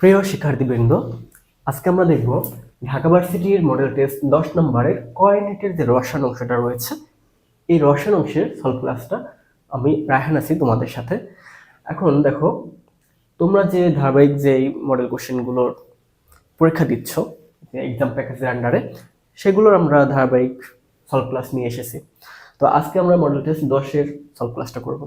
প্রিয় শিক্ষার্থীবৃন্দ, আজকে আমরা দেখব ঢাকা ভার্সিটির মডেল টেস্ট দশ নম্বরের কয়নেটের যে রসায়ন অংশটা রয়েছে, এই রসায়ন অংশের সলভ ক্লাসটা আমি রায়হান আছি তোমাদের সাথে। এখন দেখো, তোমরা যে ধারাবাহিক যে মডেল কোশ্চেনগুলোর পরীক্ষা দিচ্ছ এক্সাম প্যাকেজের আন্ডারে সেগুলোর আমরা ধারাবাহিক সলভ ক্লাস নিয়ে এসেছি। তো আজকে আমরা মডেল টেস্ট দশের সলভ ক্লাসটা করব।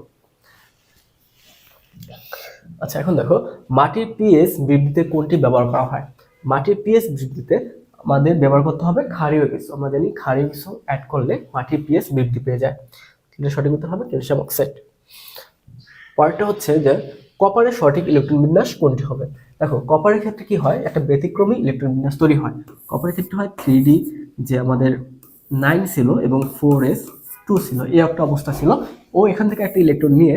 আচ্ছা এখন দেখো, মাটির পিএস বৃদ্ধিতে কোনটি ব্যবহার করা হয়? মাটির পিএস বৃদ্ধিতে আমাদের ব্যবহার করতে হবে ক্ষারীয় কিছু আমরা জানি ক্ষারীয় কিছু অ্যাড করলে মাটির পিএস বৃদ্ধি পেয়ে যায়। সঠিক উত্তর হবে ক্যালসিয়াম অক্সাইড। পরেরটা হচ্ছে যে, কপারের সঠিক ইলেকট্রন বিন্যাস কোনটি হবে? দেখো, কপারের ক্ষেত্রে কি হয়? একটা ব্যতিক্রমী ইলেকট্রন বিন্যাস তৈরি হয়। কপারের ক্ষেত্রে হয় থ্রি ডি যে আমাদের নাইন ছিল এবং ফোর এস টু ছিল। এই একটা অবস্থা ছিল। ও এখান থেকে একটা ইলেকট্রন নিয়ে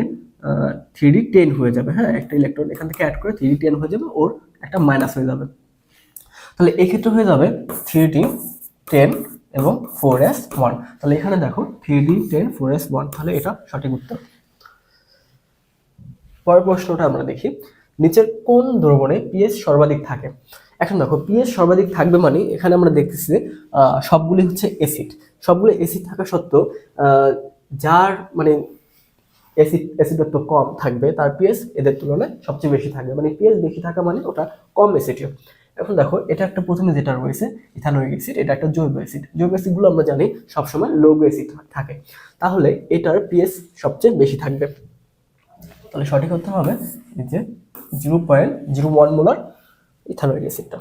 থ্রি টেন হয়ে যাবে হ্যাঁ? একটা ইলেকট্রন এখান থেকে অ্যাড করে থ্রি টেন হয়ে যাবে, ওর একটা মাইনাস হয়ে যাবে। তাহলে এক্ষেত্রে হয়ে যাবে থ্রি ডি টেন এবং ফোর এস ওয়ান তাহলে এখানে দেখো three d ten four s one তাহলে এটা সঠিক উত্তর। পরের প্রশ্নটা আমরা দেখি, নিচের কোন দ্রবণে পিএস সর্বাধিক থাকে? এখন দেখো পিএস সর্বাধিক থাকবে মানে এখানে আমরা দেখতেছি যে সবগুলি হচ্ছে অ্যাসিড সবগুলি অ্যাসিড থাকা সত্ত্বেও যার মানে অ্যাসিড অ্যাসিডত্ব কম থাকবে, তার পিএস এদের তুলনায় সবচেয়ে বেশি থাকবে। মানে পিএস বেশি থাকা মানে ওটা কম অ্যাসিডীয় এখন দেখো, এটা একটা প্রথমে যেটা রয়েছে ইথানোয়িক অ্যাসিড এটা একটা জৈব অ্যাসিড জৈব অ্যাসিডগুলো আমরা জানি সবসময় লৌহ অ্যাসিড থাকে। তাহলে এটার পিএস সবচেয়ে বেশি থাকবে। তাহলে সঠিক উত্তর হবে এই যে zero point zero one molar ethanoic অ্যাসিডটা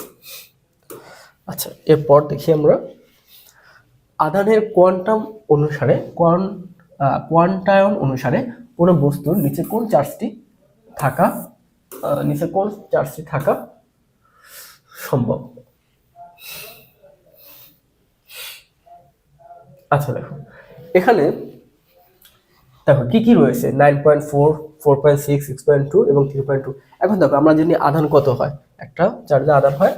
আচ্ছা এরপর দেখি আমরা আধানের কোয়ান্টাম অনুসারে কোয়ান কোয়ান্টায়ন অনুসারে কোনো বস্তুর নিচে কোন চার্জটি থাকা নিচে কোন চার্জটি থাকা সম্ভব? আচ্ছা দেখো, এখানে দেখো কি কি রয়েছে? Nine point four four point six six point two এবং থ্রি পয়েন্ট টু। এখন দেখো, আমরা জানি আধান কত হয়? একটা চার্জে আধান হয়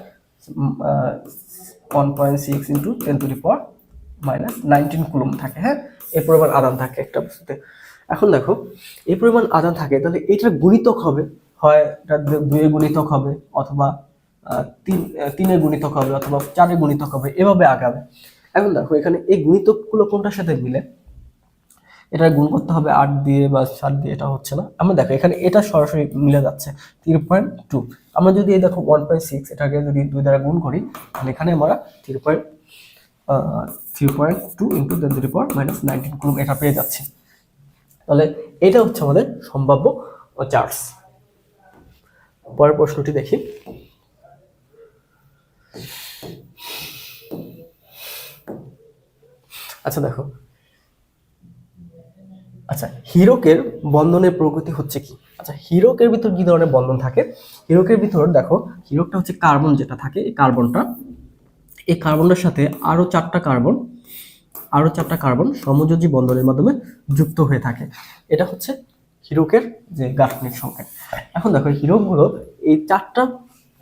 one point six into ten to the power minus nineteen coulomb থাকে হ্যাঁ? এই পরিমাণ আদান থাকে একটা বস্তুতে। এখন দেখো, এই পরিমাণ আদান থাকে, তাহলে এটার গুণিতক হবে, হয় এটা দু- দুইয়ের গুণিতক হবে, অথবা তিন তিনের গুণিতক হবে, অথবা চারের গুণিতক হবে, এভাবে আগাবে। এখন দেখো, এখানে এই গুণিতকগুলো কোনটার সাথে মিলে? এটা গুণ করতে হবে আট দিয়ে বা সাত দিয়ে, এটা হচ্ছে না। আমরা দেখো, এখানে এটা সরাসরি মিলে যাচ্ছে, থ্রি পয়েন্ট টু। আমরা যদি এই দেখো ওয়ান পয়েন্ট সিক্স, এটাকে যদি দুই দ্বারা গুণ করি, তাহলে এখানে আমরা three point three point two into ten three power minus nineteen coulomb এটা পেয়ে যাচ্ছি। তাহলে এটা হচ্ছে আমাদের সম্ভাব্য চার্জ পরের প্রশ্নটি দেখি। আচ্ছা দেখো। আচ্ছা হিরোকের বন্ধনের প্রকৃতি হচ্ছে কি? আচ্ছা হিরোকের ভিতর কি ধরনের বন্ধন থাকে? হিরোকের ভিতর, দেখো, হিরোকটা হচ্ছে কার্বন যেটা থাকে, এই কার্বনটা এই কার্বনটার সাথে আরও চারটা কার্বন আরও চারটা কার্বন সমযোজী বন্ধনের মাধ্যমে যুক্ত হয়ে থাকে। এটা হচ্ছে হিরোকের যে গাঠনিক সংখ্যা এখন দেখো হিরোকগুলো এই চারটা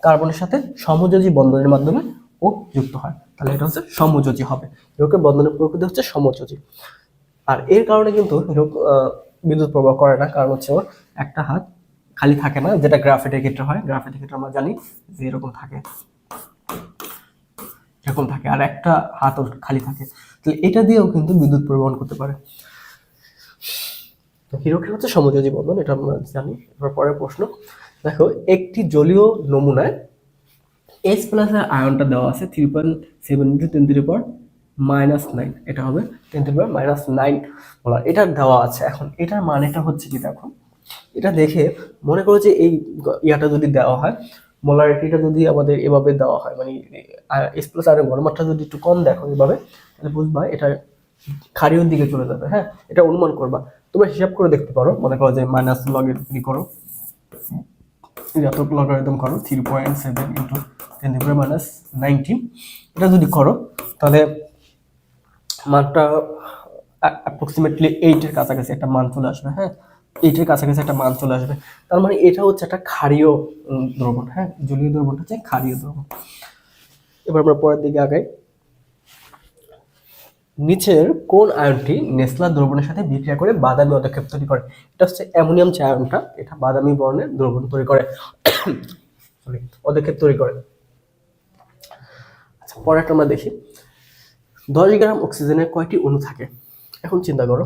কার্বনের সাথে সমযোজী বন্ধনের মাধ্যমে ও যুক্ত হয়। তাহলে এটা হচ্ছে সমযোজী হবে। হিরোকের বন্ধনের প্রকৃতি হচ্ছে সমযোজী। আর এর কারণে কিন্তু হিরো আহ, বিদ্যুৎ প্রবাহ করে না। কারণ হচ্ছে ওর একটা হাত খালি থাকে না যেটা গ্রাফাইটের ক্ষেত্রে হয়। গ্রাফাইটের ক্ষেত্রে আমরা জানি যে এরকম থাকে। এরকম থাকে আর একটা হাত খালি থাকে, তাহলে এটা দিয়েও কিন্তু বিদ্যুৎ পরিবহন করতে পারে। তো হিরোক্ষের হচ্ছে সমযোজী বন্ধন, এটা আমরা জানি। এবার পরের প্রশ্ন। দেখো, একটি জলীয় নমুনায় এস প্লাসের আয়নটা দেওয়া আছে three point seven into ten three power minus nine এটা হবে ten three power minus nine বলার এটা দেওয়া আছে এখন। এটার মানেটা হচ্ছে কি দেখো? এটা দেখে মনে করো যে এই ইয়াটা যদি দেওয়া হয় মোলারিটিটা যদি আমাদের এভাবে দেওয়া হয় মানে এস প্লাস আয়নের ঘনমাত্রা যদি একটু কম দেখো এভাবে, তাহলে বুঝবা এটা ক্ষারীয় দিকে চলে যাবে হ্যাঁ? এটা অনুমান করবা। তোমরা হিসাব করে দেখতে পারো, মনে করো যে মাইনাস লগের থ্রি করো। যত লগারিদম করো three point seven into ten degree minus nineteen এটা যদি করো, তাহলে মানটা অ্যাপ্রক্সিমেটলি এইটের কাছাকাছি একটা মান চলে আসবে হ্যাঁ? এইটের কাছাকাছি একটা মান চলে আসবে। তার মানে এটা হচ্ছে একটা ক্ষারীয় দ্রবণ হ্যাঁ? জলীয় দ্রবণটা হচ্ছে ক্ষারীয় দ্রবণ। এবার আমরা পরের দিকে আগাই। নিচের কোন আয়নটি নেসলা দ্রবণের সাথে বিক্রিয়া করে বাদামি পদক্ষেপ তৈরি করে? এটা হচ্ছে অ্যামোনিয়াম যে আয়নটা, এটা বাদামি বর্ণের দ্রবণ তৈরি করে। সরি ক্ষেত্রে তৈরি করে। আচ্ছা পরেরটা আমরা দেখি। দশ গ্রাম অক্সিজেনের কয়টি অণু থাকে? এখন চিন্তা করো।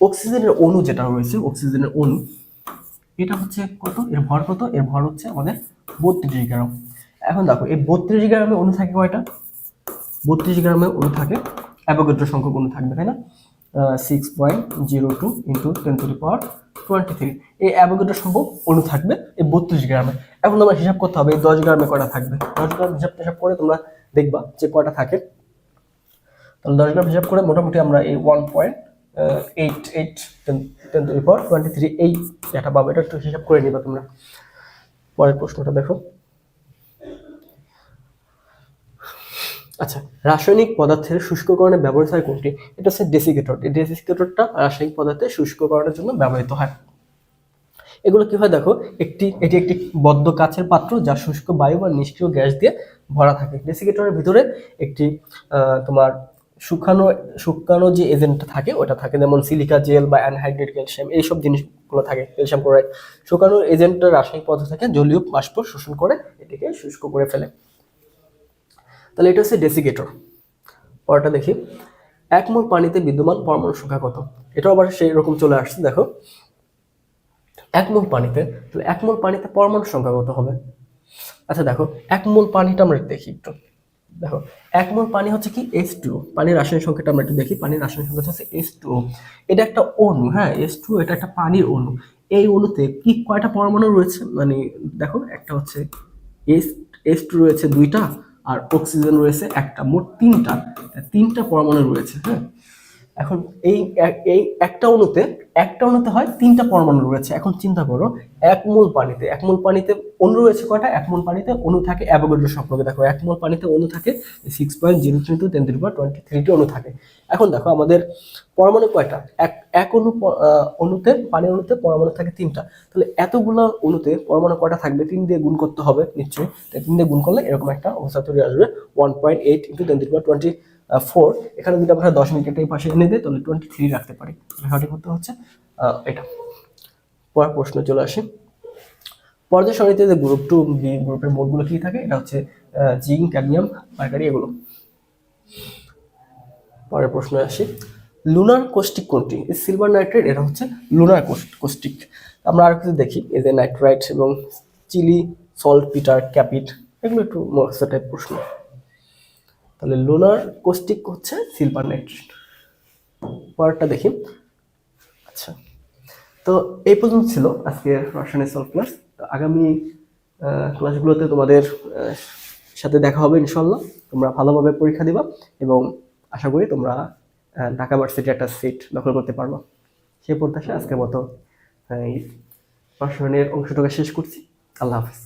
অক্সিজেনের অণু যেটা রয়েছে, অক্সিজেনের অণু, এটা হচ্ছে কত? এর ভর কত? এর ভর হচ্ছে আমাদের বত্রিশ গ্রাম। এখন দেখো, এই বত্রিশ গ্রামে অণু থাকে কয়টা? বত্রিশ গ্রামে অণু থাকে অ্যাভোগেড্রো সংখ্যক অণু থাকবে, তাই না? Six point zero two into ten to the power twenty three এই অ্যাভোগেড্রো সংখ্যক অণু থাকবে এই বত্রিশ গ্রামে। এখন তোমরা হিসাব করতে হবে, এই দশ গ্রামে কটা থাকবে? দশ গ্রাম হিসাব হিসাব করে তোমরা দেখবা যে কয়টা থাকে। তাহলে দশ গ্রাম হিসাব করে মোটামুটি আমরা এই one point eight eight ten to power twenty three এই এটা একটু হিসাব করে নিবা তোমরা। পরের প্রশ্নটা দেখো। আচ্ছা রাসায়নিক পদার্থের শুষ্ককরণে ব্যবহৃত হয় কোনটি? এটা হচ্ছে ডেসিকেটর এই ডেসিকেটরটা রাসায়নিক পদার্থের শুষ্ককরণের জন্য ব্যবহৃত হয়। এগুলো কি হয় দেখো, একটি, এটি একটি বদ্ধ কাচের পাত্র যা শুষ্ক বায়ু বা নিষ্ক্রিয় গ্যাস দিয়ে ভরা থাকে। ডেসিকেটরের ভিতরে একটি তোমার শুকানো শুকানো যে এজেন্টটা থাকে, ওটা থাকে যেমন সিলিকা জেল বা অ্যানহাইড্রেট ক্যালসিয়াম এইসব জিনিসগুলো থাকে ক্যালসিয়াম ক্লোরাইড শুকানো এজেন্টটা রাসায়নিক পদার্থ থেকে, জলীয় বাষ্প শোষণ করে এটিকে শুষ্ক করে ফেলে। তাহলে এটা হচ্ছে ডেসিকেটর পরটা দেখি। এক মোল পানিতে বিদ্যমান পরমাণু সংখ্যা কত? এটাও আবার সেই রকম চলে আসছে, দেখো। এক মোল পানিতে, তাহলে এক মোল পানিতে পরমাণু সংখ্যা কত হবে? আচ্ছা দেখো, এক মোল পানিটা আমরা দেখি একটু। দেখো, এক মোল পানি হচ্ছে কি এস টু পানির রাসায়নিক সংখ্যাটা আমরা একটু দেখি, পানির রাসায়নিক সংখ্যা হচ্ছে এস টু এটা একটা অণু হ্যাঁ এস টু এটা একটা পানির অণু, এই অণুতে কি কয়টা পরমাণু রয়েছে? মানে দেখো, একটা হচ্ছে এস এস টু রয়েছে দুইটা, আর অক্সিজেন রয়েছে একটা, মোট তিনটা তিনটা পরমাণু রয়েছে হ্যাঁ। এখন এই এই একটা অণুতে একটা অণুতে হয় তিনটা পরমাণু রয়েছে। এখন চিন্তা করো, এক মোল পানিতে, এক মোল পানিতে অণু রয়েছে কয়টা? এক মোল পানিতে অণু থাকে অ্যাভোগাড্রো সম্পর্কে। দেখো, এক মোল পানিতে অণু থাকে six point zero three two ten three twenty thirty অণু থাকে। এখন দেখো, আমাদের পরমাণু কয়টা? এক এক অণু অণুতে, পানি অণুতে পরমাণু থাকে তিনটা। তাহলে এতগুলো অণুতে পরমাণু কয়টা থাকবে? তিন দিয়ে গুণ করতে হবে, নিশ্চয়ই। তিন দিয়ে গুণ করলে এরকম একটা অবস্থা তৈরি আসবে। One point eight into ten twenty four এখানে যদি আমরা মিনিটের এই পাশে এনে দিই তাহলে টোয়েন্টি থ্রি রাখতে পারি। সঠিক উত্তর হচ্ছে এটা। পরের প্রশ্ন চলে আসি। পর্যায় সারণীতে যে গ্রুপ টু বি গ্রুপের মোটগুলো কি থাকে, এটা হচ্ছে জিঙ্ক ক্যাডমিয়াম পাইকারি এগুলো। পরের প্রশ্নে আসি। লুনার কোস্টিক কোনটি? সিলভার নাইট্রেট এটা হচ্ছে লুনার কোস্টিক আমরা আর কিছু দেখি, এই যে নাইট্রাইট এবং চিলি সল্ট পিটার ক্যাপিট এগুলো একটু মস্ত টাইপ প্রশ্ন। তাহলে লুনার কোস্টিক হচ্ছে সিলভার নাইট্রেট পরেরটা দেখি। আচ্ছা। তো এই পর্যন্ত ছিল আজকের রসায়নের সলভ ক্লাস তো আগামী ক্লাসগুলোতে তোমাদের সাথে দেখা হবে ইনশাল্লাহ তোমরা ভালোভাবে পরীক্ষা দিবা এবং আশা করি তোমরা ঢাকা ভার্সিটি একটা সিট দখল করতে পারবা। সে প্রত্যাশা আজকের মতো রসায়নের অংশটুকু শেষ করছি। আল্লাহ হাফিজ।